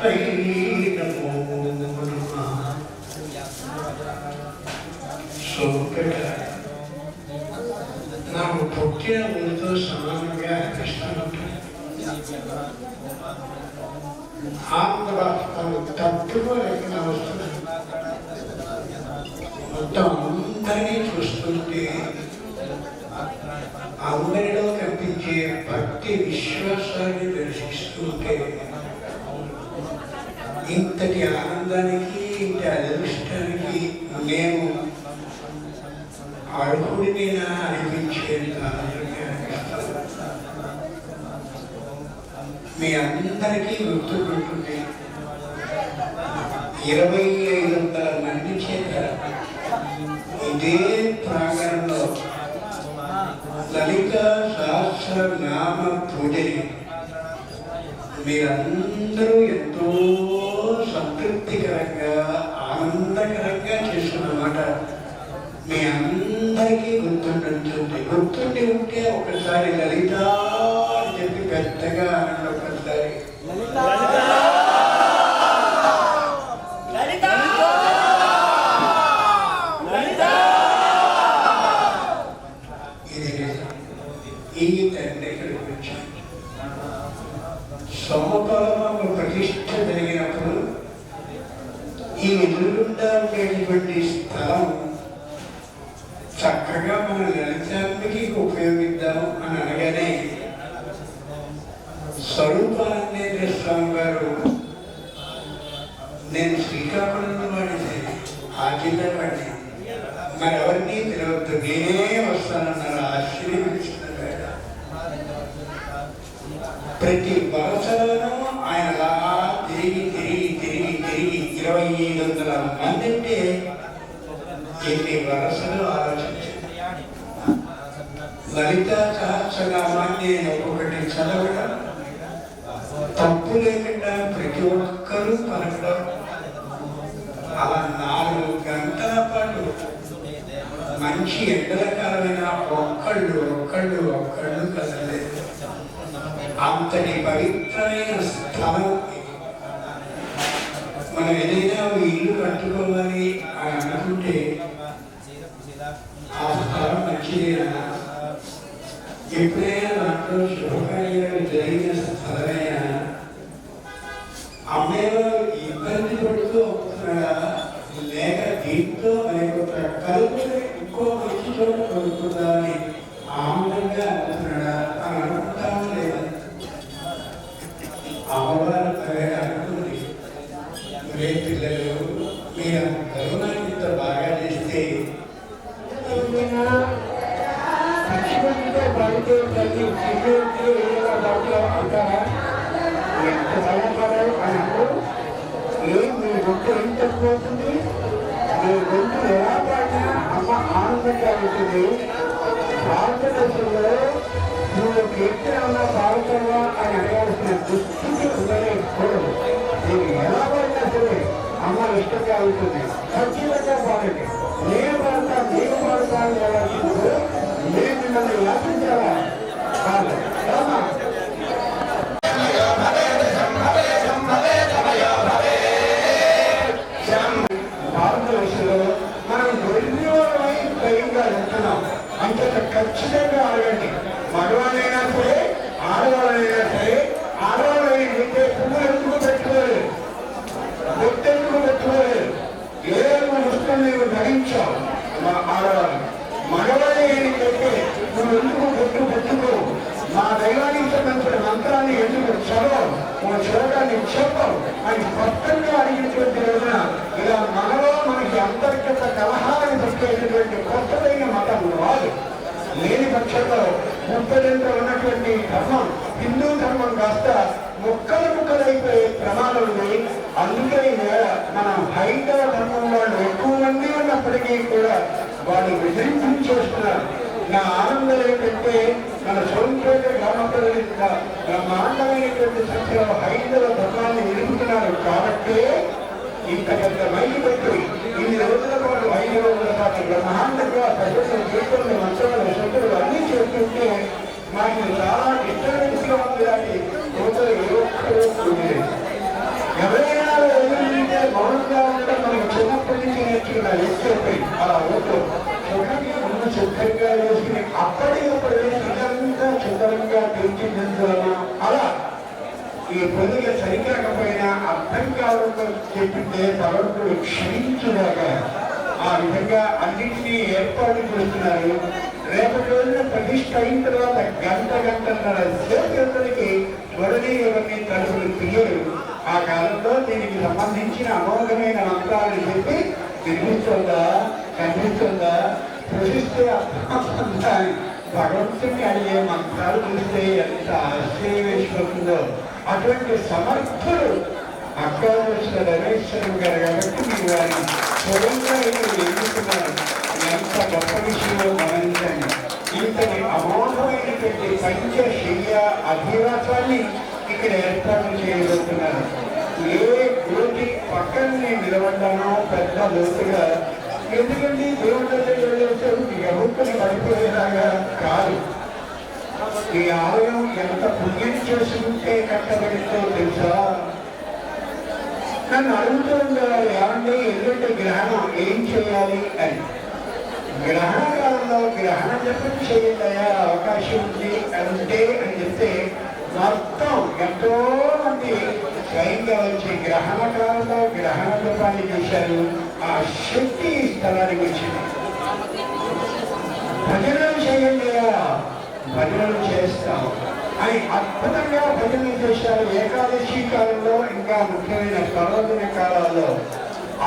తస్మై నమో నమః సోకట నాకు పుట్టిన ఊరితో సమానంగా అనిపిస్తున్నట్టు ఆంధ్ర తప్పుకోలేకుండా వస్తుంది మొత్తం అందరినీ చూస్తుంటే అందరిలో కనిపించే భక్తి విశ్వాసాన్ని దర్శిస్తుంటే ఇంతటి ఆనందానికి ఇంటి అదృష్టానికి మేము అర్హుడినైనా అనిపించేంత మీ అందరికీ గుర్తుకుంటుంది ఇరవై ఐదు వందల మంది చేత ఇదే ప్రాంగణంలో లలిత సహస్రనామ పూజని మీరందరూ ఎంతో సంతృప్తికరంగా ఆనందకరంగా చేస్తున్నమాట. మీ అందరికీ గుర్తుంటుంది గుర్తుండి ఉంటే ఒకసారి లలిత అని చెప్పి పెద్దగా ఆనందం ఉపయోగిద్దాం అని అనగానే స్వరూపానందేంద్ర స్వామి గారు నేను శ్రీకాకుళం వాడిని ఆ జిల్లా వాడిని. మరెవరిని పిలవద్దు నేనే వస్తానన్నారు ఆశ్చర్యమిస్తున్నారు ప్రతి వలసలోనూ ఆయన అలా తిరిగి తిరిగి తిరిగి తిరిగి ఇరవై ఐదు వందల మంది అంటే ఎన్ని వరసలు లలిత సహస్రనామాన్ని ఒక్కొక్కటి చదవడం తప్పు లేకుండా ప్రతి ఒక్కరూ పలకడం అలా నాలుగు గంటల పాటు మంచి ఎండలకాలమైన ఒక్కళ్ళు ఒక్కళ్ళు ఒక్కళ్ళు కదలేదు అంతటి పవిత్రమైన స్థలం మనం ఏదైనా ఇల్లు కట్టుకోవాలి అని అనుకుంటే ఆ స్థలం మంచిదేనా? ఎప్పుడైనా దాంట్లో శుభకార్యాలు జరిగిన స్థలమైనా అమ్మేవారు ఇబ్బంది పడుతూ లేక ఇంకో మంచి చోట కలుపుతుందా మీ గొంతు ఎలా పాడినా అమ్మ ఆనందంగా ఉంటుంది భారతదేశంలో నువ్వు కీర్తన ఉన్నా పాడుతావా అని అడగాల్సిన దుస్థితి ఉందనే చూడదు నీకు ఎలా పాడినా సరే అమ్మ ఇష్టంగా ఉంటుంది ఖచ్చితంగా పాడండి నేను పాడతా నేను పాడతాను ఎలా నేను మిమ్మల్ని యాచించాలా అని స్పష్టంగా అడిగినటువంటి రోజున ఇలా మనలో మనకి అంతర్గత కలహాలను పెట్టేటటువంటి కొత్తదైన మతం రాదు. లేని పక్షంలో ముప్పదంతో ఉన్నటువంటి ధర్మం హిందూ ధర్మం కాస్త ముక్కలు ముక్కలైపోయే ప్రమాదం ఉంది. అందుకని ఈవేళ మన హైందవ ధర్మం వాళ్ళు ఎక్కువ మంది ఉన్నప్పటికీ కూడా వాళ్ళు విజృంభం చేస్తున్నారు నా ఆనందం ఏంటంటే మన సోంపేట గ్రామ ప్రజలు బ్రహ్మాండమైనటువంటి సంఖ్యలో హైందవ ధర్మాన్ని నిలుపుతున్నారు. కాబట్టి ఇంత పెద్ద మైలు పెట్టి ఇన్ని రోజుల పాటు ఐదు రోజుల పాటు బ్రహ్మాండంగా ప్రజలు జీవితంలో మంత్రులు శక్తులు అన్నీ చేస్తుంటే మాకు చాలా డిస్టర్బెన్స్గా ఉంది. కానీ రోజులు ఏ ఒక్కరు అర్థం కావడంతో చెప్పింటే భగవంతుడు క్షమించుదాకా ఆ విధంగా అన్నింటినీ ఏర్పాటు చేస్తున్నారు రేపటి రోజున ప్రతిష్ట అయిన తర్వాత గంట గంటన్నర సేవకులకి త్వరని ఎవరిని తలుపులు తీయరు. ఆ కాలంలో దీనికి సంబంధించిన అమోఘమైన మంత్రాలను చెప్పి వినిపిస్తుందా? కనిపిస్తుందా? ప్రశ్నిస్తే అర్థమవుతుందా భగవంతుని అడిగే మంత్రాలు చూస్తే ఎంత ఆశ్చర్యం వేసిపోతుందో అటువంటి సమర్థుడు అక్కాదర్శన రమేశ్వరం గారు కాబట్టి మీరు వారి స్వయంగా ఎన్నుకున్నారు ఎంత గొప్ప విషయంలో గమనించండి. ఇంతటి అమోఘమైనటువంటి పంచశయ్య అధివాసాన్ని ఇక్కడ ఏర్పాటు చేయబోతున్నారు. ఏ గురుకి పక్కన నేను నిలబడ్డానో పెద్ద లోతుగా ఎందుకంటే దేవుడి వెళ్ళేసారు ఎవరికి పడిపోయేలాగా కాదు. ఈ ఆలయం ఎంత పుణ్యం చేసుకుంటే కట్టబడిందో తెలుసా? నన్ను అడుగుతూ ఉండేవారు ఏమంటే ఎల్లుండి గ్రహణం ఏం చేయాలి అని. గ్రహణ కాలంలో గ్రహణ జపం చేయాలయా అవకాశం ఉంది అంటే అని చెప్తే మొత్తం ఎంతో మంది స్వయంగా వచ్చి గ్రహణ కాలంలో గ్రహణ జపాన్ని చేశారు. ఆ శక్తి స్థలానికి వచ్చింది. భజన చేయండి భజనలు చేస్తాం అని అద్భుతంగా భజనలు చేశారు ఏకాదశి కాలంలో ఇంకా ముఖ్యమైన పర్వదిన కాలాల్లో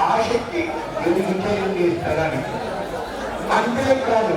ఆ శక్తి వెలుగుతుంది ఈ స్థలానికి. అంతేకాదు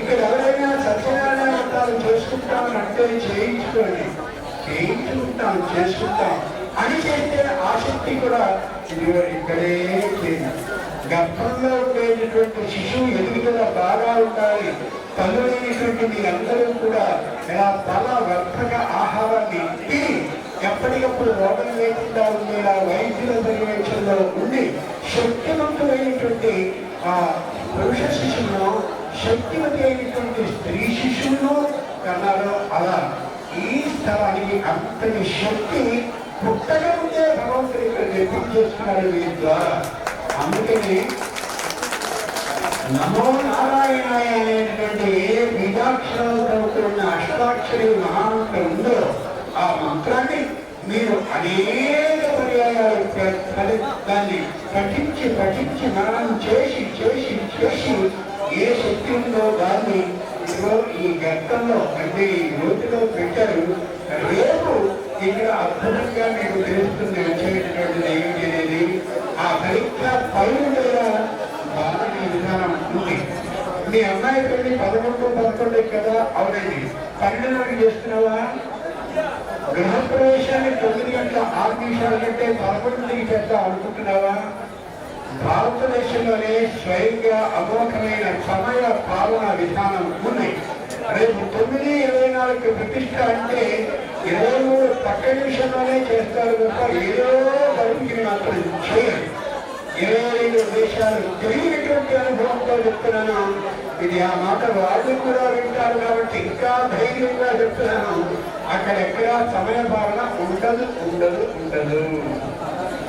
ఇక్కడ ఎవరైనా సత్యనారాయణ వ్రతాలు చేసుకుంటామని అంటే చేయించుకోండి చేయించుకుంటాం చేసుకుంటాం. అని చేస్తే ఆ శక్తి కూడా ఇక్కడే లేదు గర్భం తల్లులైనటువంటి మీరందరూ కూడా ఇలా చాలా వర్ధక ఆహారాన్ని ఇచ్చి ఎప్పటికప్పుడు రోగం లేకుండా ఉండేలా వైద్యుల పర్యవేక్షణలో ఉండి శక్తివంతమైనటువంటి ఆ పురుష శిశువును శక్తివతి అయినటువంటి స్త్రీ శిశువును కన్నారు అలా ఈ స్థలానికి అంతటి శక్తి పుట్టగా ముందే భగవంతుడు ఇక్కడ నిర్మించేస్తున్నాడు వీరి ద్వారా. అందుకని నమో నారాయణాయ అనేటువంటి ఏ బీజాక్షరాలతో కూడిన అష్టాక్షరి మహామంత్రం ఉందో ఆ మంత్రాన్ని మీరు అనేక పర్యాయాలు దాన్ని పఠించి పఠించి మనం చేసి చేసి చేసి ఏ శక్తి ఉందో దాన్ని ఈ గర్తంలో అంటే ఈ లోతులో పెట్టారు. రేపు ఇక్కడ అద్భుతంగా మీకు తెలుస్తుంది వచ్చేటటువంటిది ఏమిటి అనేది. ఆ పరీక్ష పైన కూడా బాగా విధానం ఉంది మీ అమ్మాయి పెళ్ళి పదకొండు పదకొండు కదా? అవునండి. పన్నెండుకి చేస్తున్నావా? గృహప్రవేశాన్ని తొమ్మిది గంటల ఆరు నిమిషాల కంటే పదకొండుకి చేద్దాం అనుకుంటున్నావా భారతదేశంలోనే స్వయంగా అమోఘమైన సమయ పాలన విధానం ఉన్నాయి రేపు తొమ్మిది ఇరవై నాలుగు ప్రతిష్ట అంటే ఇరవై మూడు పక్క నిమిషంలోనే చేస్తారు తప్ప ఏదో బరువుకి మాత్రం చేయరు. ఇరవై ఐదు దేశాలు తెలియనటువంటి అనుభవంతో చెప్తున్నాను. ఇది ఆ మాట వాళ్ళు కూడా వింటారు కాబట్టి ఇంకా ధైర్యంగా చెప్తున్నాను. అక్కడెక్కడ సమయ భావన ఉండదు ఉండదు ఉండదు.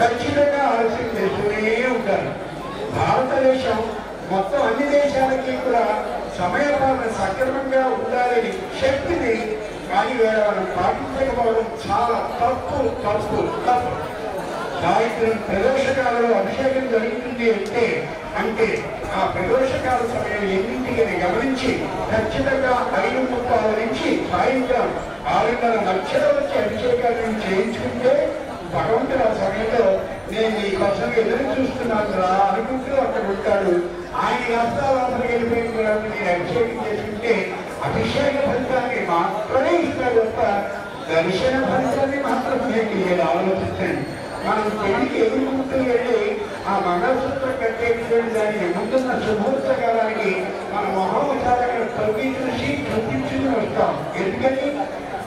ఖచ్చితంగా ఆలస్యం చేస్తూనే ఉంటారు. భారతదేశం మొత్తం అన్ని దేశాలకి కూడా సమయ భావన సక్రమంగా ఉండాలని శక్తిని కానీ వేరే మనం పాటించకపోవడం చాలా తప్పు తప్పు తప్పు. గాయత్రి ప్రదోషకాలలో అభిషేకం జరుగుతుంది అంటే అంటే ఆ ప్రదోషకాల సమయం ఎన్నింటిని గమనించి ఖచ్చితంగా ఐదు ముప్పాల నుంచి సాయంత్రం ఆరున్నర లక్షల వచ్చి అభిషేకాన్ని చేయించుకుంటే భగవంతుడు సమయంలో నేను ఈ కోసం ఎదురు చూస్తున్నాను రా అనుకుంటూ అక్కడ ఉంటాడు. ఆయన హస్తావాసనకి వెళ్ళిపోయిన నేను అభిషేకం చేసుకుంటే అభిషేక ఫలితాన్ని మాత్రమే ఇస్తాడు తప్ప దర్శన ఫలితాన్ని మాత్రం నేను ఆలోచిస్తాను. మనం పెళ్ళికి ఎదుర్కొంటూ వెళ్ళి ఆ మంగళసూత్రం కట్టేటువంటి దానికి ముందున్న శుభూర్త కాలానికి మన మహోత్సవాలు తొలగి చూసి చూపించుకుని వస్తాం. ఎందుకని?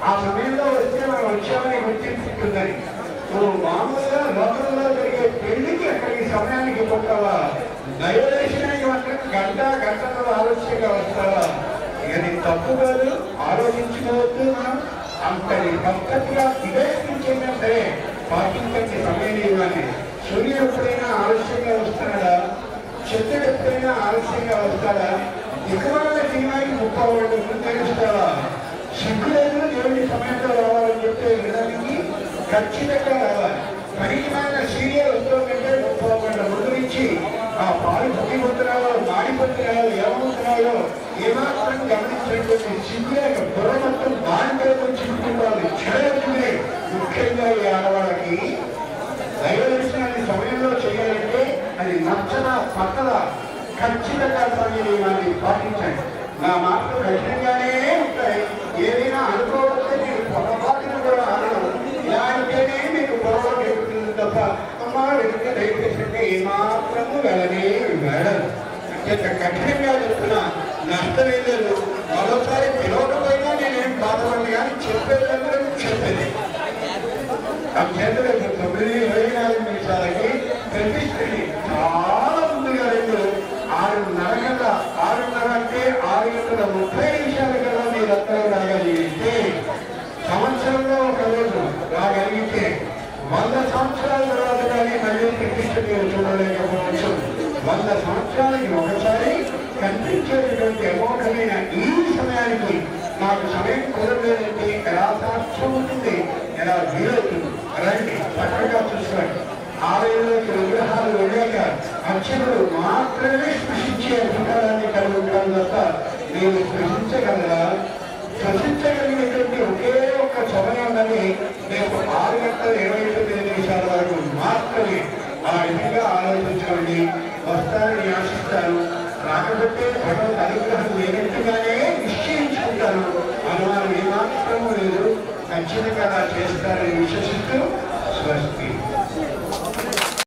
ఆ సమయంలో వస్తే మనం వచ్చామని గుర్తించుకుంటుందని నువ్వు మామూలుగా లోకంలో జరిగే పెళ్ళికి అక్కడికి సమయానికి పుట్టవా దయదర్శనానికి మాత్రం గంట గంటలో ఆలోచనగా వస్తావా? ఇది తప్పు కాదు ఆలోచించుకోవద్దు మనం. అంతటి పద్ధతిగా ఇదే సరే పాటించండి సమయం ఇవ్వాలి సూర్యుడు ఎప్పుడైనా ఆలస్యంగా వస్తున్నాడా చంద్రుడు ఎప్పుడైనా ఆలస్యంగా వస్తాడా ఎక్కువగా సినిమాకి ముప్పై వాళ్ళు తెలుస్తావా సిగ్గులేదు దేవుడి సమయంలో రావాలని చెప్పే విధానికి ఖచ్చితంగా రావాలి సీరియల్ ముప్పై ముందు నుంచి ఆ పాలు పొంగిపోతున్నాయో మాడిపోతున్నాయో ఏమవుతున్నాయో ఏమాత్రం గమనించినటువంటి సిగ్గులేక బుర్ర మొత్తం బాగా చింపుకోవాలి చెడవుతుంది ముఖ్యంగా ఈ ఆడవాళ్ళకి దైవ దర్శనాన్ని సమయంలో చేయాలంటే అది నచ్చన పక్కల ఖచ్చితంగా సమయాన్ని పాటించండి. నా మాటలు కఠినంగానే ఉంటాయి. ఏదైనా అనుకోకపోతే మీరు పొరపాటున కూడా అనడం ఇలా అంటేనే మీకు పొరపాటు ఎక్కుతుంది తప్ప అమ్మ వెనుక దయచేసంటే ఏమాత్రము వెళ్ళనే వెళ్ళదు అంత కఠినంగా చెప్తున్న నష్టమేదో మరోసారి పిలవకపోయినా నేనేం బాధపడి కానీ చెప్పేదందరూ చెప్పేది. అభ్యర్థులకు తొమ్మిది ఇరవై నాలుగు నిమిషాలకి ప్రతిష్ఠని చాలా ముందుగా రెండు ఆరున్నర కల్లా ఆరున్నర అంటే ఆరు ముప్పై నిమిషాల కల్లా మీరు అందరూ రాగలిగితే సంవత్సరంలో ఒక రోజు రాగలిగితే వంద సంవత్సరాల తర్వాత కానీ మళ్ళీ ప్రతిష్ట మీరు చూడలేకపోవచ్చు. వంద సంవత్సరాలకి ఒకసారి కనిపించేటటువంటి అమోఘమైన ఈ సమయానికి నాకు సమయం కుదరలేదంటే ఎలా సాక్ష్యం ఉంటుంది ఎలా వీలవుతుంది? రండి చక్కగా చూసుకోండి ఆలయంలోకి విగ్రహాలు వెళ్ళాక అర్చకులు మాత్రమే స్పృశించే అధికారాన్ని కలిగి ఉండడం తప్ప నేను స్పృశించగలరా గ్రహించగలిగినటువంటి ఒకే ఒక్క సమయాన్ని నేను ఆరు గంటల ఇరవై తొమ్మిది నిమిషాల వరకు మాత్రమే ఆ విధంగా ఆలోచించుకోండి వస్తారని ఆశిస్తారు రాకపోతే భగవత్ అనుగ్రహం లేనట్టుగానే నిశ్చయించుకుంటారు. అనుమానం ఏమాత్రము లేదు. ఖచ్చితంగా అలా చేస్తారని విశ్వసిస్తూ స్వస్తి.